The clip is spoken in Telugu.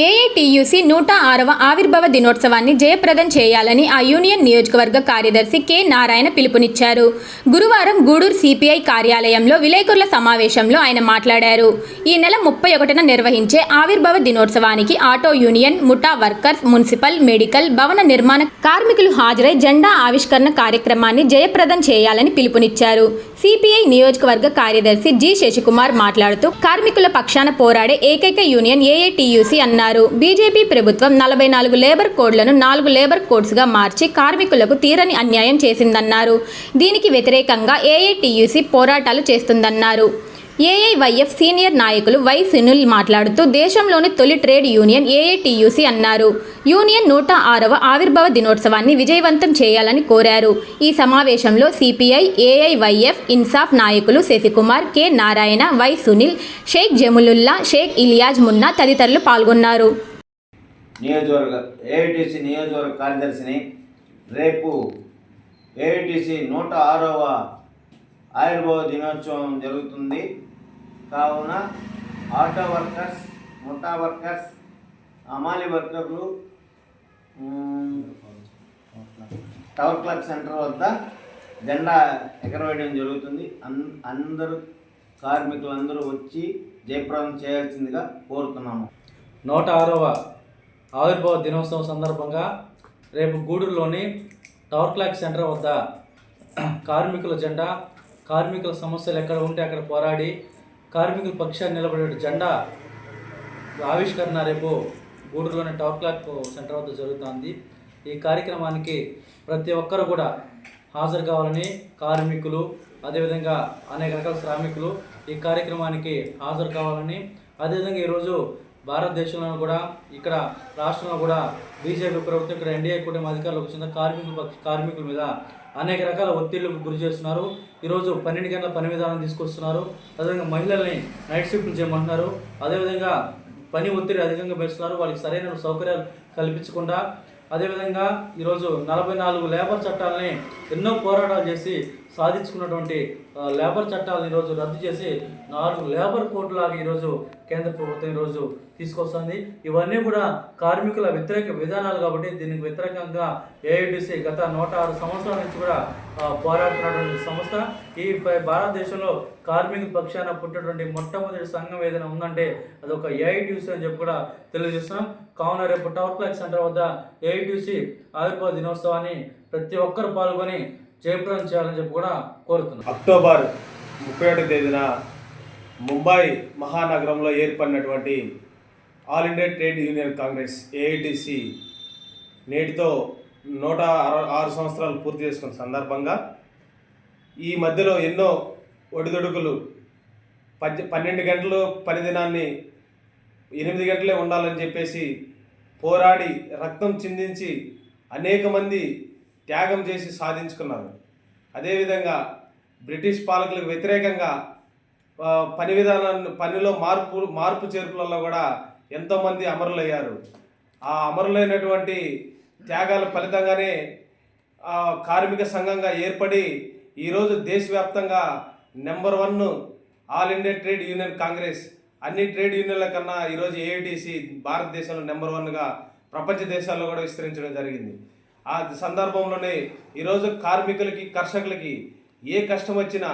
ఏఐటియుసి నూట ఆరవ ఆవిర్భావ దినోత్సవాన్ని జయప్రదం చేయాలని ఆ యూనియన్ నియోజకవర్గ కార్యదర్శి కె నారాయణ పిలుపునిచ్చారు. గురువారం గూడూరు సిపిఐ కార్యాలయంలో విలేకరుల సమావేశంలో ఆయన మాట్లాడారు. ఈ నెల ముప్పై ఒకటిన నిర్వహించే ఆవిర్భావ దినోత్సవానికి ఆటో యూనియన్ ముఠా వర్కర్స్ మున్సిపల్ మెడికల్ భవన నిర్మాణ కార్మికులు హాజరై జెండా ఆవిష్కరణ కార్యక్రమాన్ని జయప్రదం చేయాలని పిలుపునిచ్చారు. సిపిఐ నియోజకవర్గ కార్యదర్శి జి శశికుమార్ మాట్లాడుతూ కార్మికుల పక్షాన పోరాడే ఏకైక యూనియన్ ఏఏటీయూసీ అన్నారు. బీజేపీ ప్రభుత్వం నలభై నాలుగు లేబర్ కోడ్లను నాలుగు లేబర్ కోడ్స్గా మార్చి కార్మికులకు తీరని అన్యాయం చేసిందన్నారు. దీనికి వ్యతిరేకంగా ఏఐటియుసి పోరాటాలు చేస్తుందన్నారు. ఏఐవైఎఫ్ సీనియర్ నాయకులు వై సునీల్ మాట్లాడుతూ దేశంలోని తొలి ట్రేడ్ యూనియన్ ఏఐటియుసి అన్నారు. యూనియన్ నూట ఆరవ ఆవిర్భావ దినోత్సవాన్ని విజయవంతం చేయాలని కోరారు. ఈ సమావేశంలో సిపిఐ ఏఐవైఎఫ్ ఇన్సాఫ్ నాయకులు శశికుమార్ కె నారాయణ వై సునీల్ షేక్ జములుల్లా షేక్ ఇలియాజ్ మున్నా తదితరులు పాల్గొన్నారు. నియోజకవర్గ నియోజకవర్గ కార్యదర్శిని రేపు ఏఐటిసి నూట ఆరవ ఆయుర్భావ దినోత్సవం జరుగుతుంది. కావున ఆటో వర్కర్స్ ముఠా వర్కర్స్ అమాలి వర్కర్లు టవర్ క్లాక్ సెంటర్ వద్ద జెండా ఎగరవేయడం జరుగుతుంది. అన్ అందరూ కార్మికులందరూ వచ్చి జయప్రదం చేయాల్సిందిగా కోరుతున్నాము. నూట ఆరవ ఆవిర్భావ దినోత్సవం సందర్భంగా రేపు గూడూరులోని టవర్ క్లాక్ సెంటర్ వద్ద కార్మికుల జెండా కార్మికుల సమస్యలు ఎక్కడ ఉంటే అక్కడ పోరాడి కార్మికుల పక్షాన్ని నిలబడే జెండా ఆవిష్కరణ రేపు గూడూరులోని టవర్ క్లాక్ సెంటర్ వద్ద జరుగుతుంది. ఈ కార్యక్రమానికి ప్రతి ఒక్కరు కూడా హాజరు కావాలని కార్మికులు అదేవిధంగా అనేక రకాల శ్రామికులు ఈ కార్యక్రమానికి హాజరు కావాలని అదేవిధంగా ఈరోజు భారతదేశంలో కూడా ఇక్కడ రాష్ట్రంలో కూడా బీజేపీ ప్రభుత్వం ఇక్కడ ఎన్డీఏ కూటమి అధికారులకు వచ్చిన కార్మికుల కార్మికుల మీద అనేక రకాల ఒత్తిళ్ళకు గురి చేస్తున్నారు. ఈరోజు పన్నెండు గంటల పని విధానం తీసుకొస్తున్నారు. అదేవిధంగా మహిళల్ని నైట్ షిఫ్ట్లు చేయమంటున్నారు. అదేవిధంగా పని ఒత్తిడి అధికంగా పెంచుతున్నారు. వాళ్ళకి సరైన సౌకర్యాలు కల్పించకుండా. అదేవిధంగా ఈరోజు నలభై నాలుగు లేబర్ చట్టాలని ఎన్నో పోరాటాలు చేసి సాధించుకున్నటువంటి లేబర్ చట్టాలు ఈరోజు రద్దు చేసి నాలుగు లేబర్ కోడ్లాగా ఈరోజు కేంద్ర ప్రభుత్వం ఈరోజు తీసుకొస్తుంది. ఇవన్నీ కూడా కార్మికుల వ్యతిరేక విధానాలు కాబట్టి దీనికి వ్యతిరేకంగా ఏఐడిసి గత నూట ఆరు సంవత్సరాల నుంచి కూడా పోరాడుతున్నటువంటి సంస్థ. ఈ భారతదేశంలో కార్మికుల పక్షాన పుట్టినటువంటి మొట్టమొదటి సంఘం ఏదైనా ఉందంటే అది ఒక ఏఐటిసి అని చెప్పి కూడా తెలియజేస్తున్నాం. కావున రేపు టవర్ క్లాక్ సెంటర్ వద్ద ఏఐటిసి ఆవిర్భావ దినోత్సవాన్ని ప్రతి ఒక్కరు పాల్గొని జయప్రదం చేయాలని చెప్పి కూడా కోరుతున్నాం. అక్టోబర్ ముప్పై ఒకటి తేదీన ముంబై మహానగరంలో ఏర్పడినటువంటి all India trade union congress AITC నేటితో నూట ఆరు సంవత్సరాలు పూర్తి చేసుకున్న సందర్భంగా ఈ మధ్యలో ఎన్నో ఒడిదొడుకులు పద్దె పన్నెండు గంటలు పని దినాన్ని ఎనిమిది గంటలే ఉండాలని చెప్పేసి పోరాడి రక్తం చిందించి అనేక మంది త్యాగం చేసి సాధించుకున్నారు అదేవిధంగా బ్రిటిష్ పాలకులకు వ్యతిరేకంగా పని విధానాన్ని పనిలో మార్పు మార్పు చేర్పులలో కూడా ఎంతోమంది అమరులయ్యారు. ఆ అమరులైనటువంటి త్యాగాల ఫలితంగానే కార్మిక సంఘంగా ఏర్పడి ఈరోజు దేశవ్యాప్తంగా number one all India trade union congress అన్ని ట్రేడ్ యూనియన్ల కన్నా ఈరోజు ఏఐటీసీ భారతదేశంలో నెంబర్ వన్గా ప్రపంచ దేశాల్లో కూడా విస్తరించడం జరిగింది. ఆ సందర్భంలోనే ఈరోజు కార్మికులకి కర్షకులకి ఏ కష్టం వచ్చినా